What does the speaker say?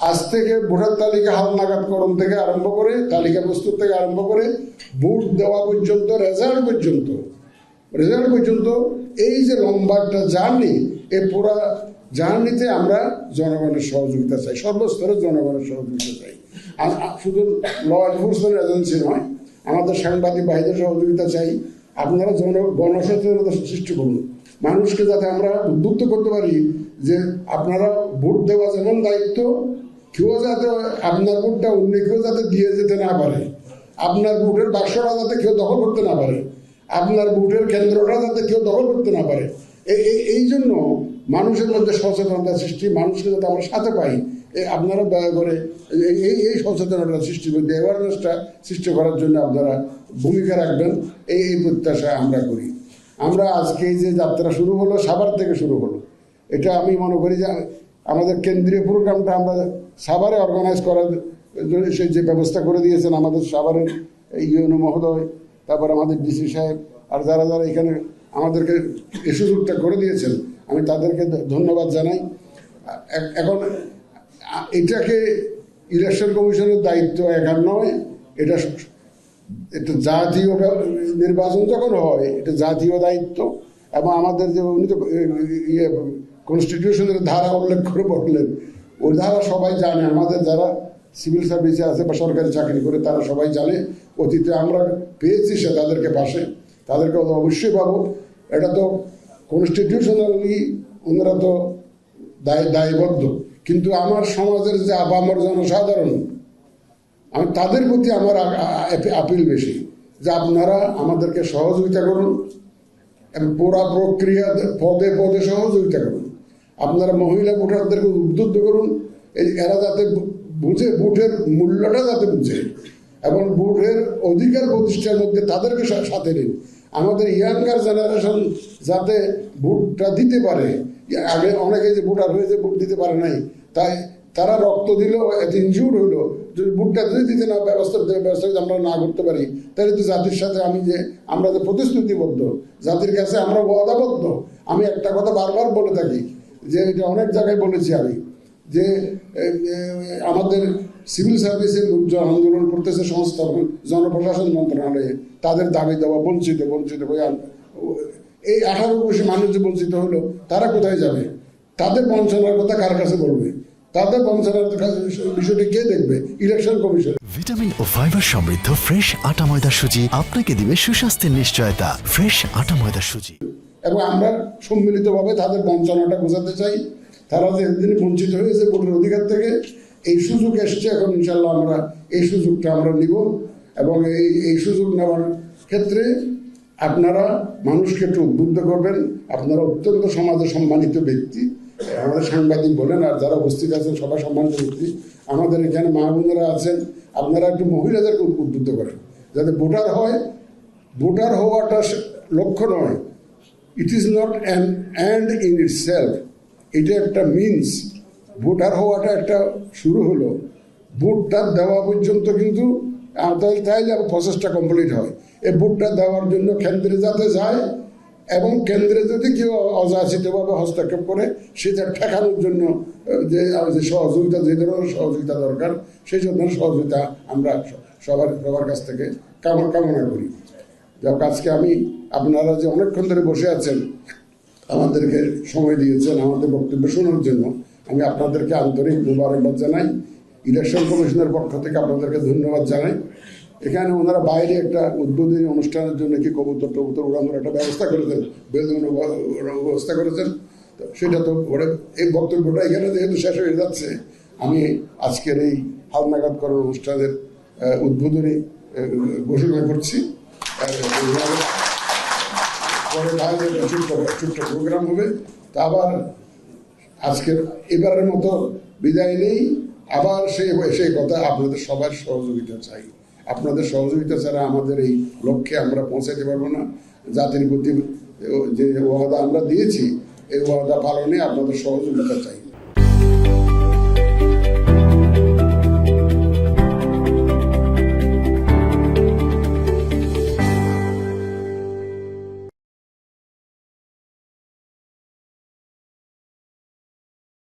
আজ থেকে ভোটার তালিকা হালনাগাদকরণ থেকে আরম্ভ করে তালিকা প্রস্তুত থেকে আরম্ভ করে ভোট দেওয়া পর্যন্ত, রেজাল্ট পর্যন্ত রেজাল্ট পর্যন্ত এই যে লম্বা একটা জার্নি এই পুরা জার্নিতে আমরা জনগণের সহযোগিতা চাই, সর্বস্তরের জনগণের সহযোগিতা চাই। আর শুধু ল এনফোর্সমেন্ট এজেন্সি নয়, আমাদের সাংবাদিক বাহিনীর সহযোগিতা চাই। আপনারা জন, গণসচেতনতা সৃষ্টি করুন। মানুষকে যাতে আমরা উদ্বুদ্ধ করতে পারি যে আপনারা ভোট দেওয়া যেমন দায়িত্ব কেউ যাতে আপনার ভোটটা অন্য কেউ যাতে দিয়ে যেতে না পারে। আপনার ভোটের বাক্সটা যাতে কেউ দখল করতে না পারে। আপনার ভোটের কেন্দ্রটা যাতে কেউ দখল করতে না পারে। এই জন্য মানুষের মধ্যে সচেতনতা সৃষ্টি, মানুষকে যাতে আমরা সাথে পাই আপনারা দয়া করে এই- এই সচেতনতা সৃষ্টি করতে অ্যাওয়ারনেসটা সৃষ্টি করার জন্য আপনারা ভূমিকা রাখবেন, এই এই প্রত্যাশা আমরা করি। আমরা আজকে যে যাত্রা শুরু হলো, সাভার থেকে শুরু হলো। এটা আমি মনে করি যে আমাদের কেন্দ্রীয় প্রোগ্রামটা আমরা সাভারে অর্গানাইজ করার সে যে ব্যবস্থা করে দিয়েছেন আমাদের সাভারের ইউএনও মহোদয়, তারপর আমাদের ডিসি সাহেব, আর যারা যারা এখানে আমাদেরকে এই সুযোগটা করে দিয়েছেন, আমি তাদেরকে ধন্যবাদ জানাই। এ- এখন এটাকে ইলেকশন কমিশনের দায়িত্ব একার নয়, এটা এটা জাতীয় নির্বাচন যখন হয়, এটা জাতীয় দায়িত্ব। এবং আমাদের যে উনি তো ইয়ে কনস্টিটিউশনের ধারা উল্লেখ করে বললেন ওই ধারা সবাই জানে। আমাদের যারা সিভিল সার্ভিসে আছে বা সরকারি চাকরি করে, তারা সবাই জানে। অতীতে আমরা পেয়েছি সে তাদেরকে পাশে। তাদেরকে অবশ্যই পাবো। এটা তো কনস্টিটিউশনালি ওনারা তো দায়, দায়বদ্ধ। কিন্তু আমার সমাজের যে আপামর জনসাধারণ, আমি তাদের প্রতি আমার আপিল বেশি। যে আপনারা আমাদেরকে সহযোগিতা করুন। পুরা প্রক্রিয়া পদে পদে সহযোগিতা করুন। আপনারা মহিলা ভোটারদেরকে উদ্বুদ্ধ করুন। এই এরা যাতে বুঝে ভোটের মূল্যটা যাতে বুঝে এবং ভোটের অধিকার প্রতিষ্ঠার মধ্যে তাদেরকে সাথে নিন। আমাদের ইয়াঙ্গার জেনারেশন যাতে ভোটটা দিতে পারে, আগে অনেকে যে ভোটার হয়েছে ভোট দিতে পারে নাই, তাই তারা রক্ত দিল, এত ইনজিউর হইল, যদি বুটটা যদি দিতে না ব্যবস্থা ব্যবস্থা যদি আমরা না করতে পারি, তাহলে তো জাতির সাথে আমি যে আমরা যে প্রতিশ্রুতিবদ্ধ, জাতির কাছে আমরা ওয়াদাবদ্ধ। আমি একটা কথা বারবার বলে থাকি, যে এটা অনেক জায়গায় বলেছি আমি, যে আমাদের সিভিল সার্ভিসের লোকজন আন্দোলন করতেছে সংস্থা, জনপ্রশাসন মন্ত্রণালয়ে, তাদের দাবি দেওয়া, বঞ্চিত বঞ্চিত হয়ে এই আঠারো কোটি মানুষ যে বঞ্চিত হলো, তারা কোথায় যাবে? তাদের বঞ্চনার কথা কার কাছে বলবে? তাদের কাছে বিষয়টি কে দেখবে? ইলেকশন কমিশন ভিটামিন ও ফাইবার সমৃদ্ধ ফ্রেশ আটা ময়দা সুজি আপনাকে দিবে সুস্বাস্থ্যের নিশ্চয়তা। ফ্রেশ আটা ময়দা সুজি। এবং আমরা সম্মিলিতভাবে তাদের বঞ্চনাটা বোঝাতে চাই। তারা যে দিনে বঞ্চিত হয়েছে ভোটের অধিকার থেকে এই সুযোগ এসছে এখন ইনশাল্লাহ আমরা এই সুযোগটা আমরা নিব। এবং এই এই সুযোগ নেওয়ার ক্ষেত্রে আপনারা মানুষকে একটু উদ্বুদ্ধ করবেন। আপনারা অত্যন্ত সমাজে সম্মানিত ব্যক্তি। আমাদের সাংবাদিক বলেন, আর যারা উপস্থিত আছেন সবাই সম্মানিত ব্যক্তি আমাদের এখানে মা বোনেরা আছেন, আপনারা একটু মহিলাদেরকে উদ্বুদ্ধ করেন, যাতে ভোটার হয়। ভোটার হওয়াটা লক্ষ্য নয়। It is not an and in itself এটা একটা মিনস ভোটার হওয়াটা একটা শুরু হলো। ভোটটা দেওয়া পর্যন্ত কিন্তু তাইলে প্রসেসটা কমপ্লিট হয়। এই ভোটটা দেওয়ার জন্য কেন্দ্রে যাতে যায় এবং কেন্দ্রে যদি কেউ অযাচিতভাবে হস্তক্ষেপ করে, সেটা ঠেকানোর জন্য যে যে সহযোগিতা, যে ধরনের সহযোগিতা দরকার, সেই জন্য সহযোগিতা আমরা সবার সবার কাছ থেকে কামনা কামনা করি। যাক আজকে আমি আপনারা যে অনেকক্ষণ ধরে বসে আছেন, আমাদেরকে সময় দিয়েছেন, আমাদের বক্তব্য শোনার জন্য, আমি আপনাদেরকে আন্তরিক মুবারকবাদ জানাই। ইলেকশন কমিশনের পক্ষ থেকে আপনাদেরকে ধন্যবাদ জানাই। এখানে ওনারা বাইরে একটা উদ্বোধনী অনুষ্ঠানের জন্য কি কবুতর টবুতর উড়ানোর একটা ব্যবস্থা করেছেন, বেলুন ব্যবস্থা করেছেন। সেটা তো ওরা, এই বক্তব্যটা এখানে যেহেতু শেষ হয়ে যাচ্ছে, আমি আজকের এই হালনাগাদ করার অনুষ্ঠানের উদ্বোধনী ঘোষণা করছি। পরে ছোট্ট প্রোগ্রাম হবে। তা আবার আজকের, এবারের মতো বিদায় নেই। আবার সেই সেই কথা আপনাদের সবার সহযোগিতা চাই। আপনাদের সহযোগিতা ছাড়া আমাদের এই লক্ষ্যে আমরা পৌঁছাতে পারব না। জাতির প্রতি যে ওয়াদা আমরা দিয়েছি, এই ওয়াদা পালনে আপনাদের সহযোগিতা চাই।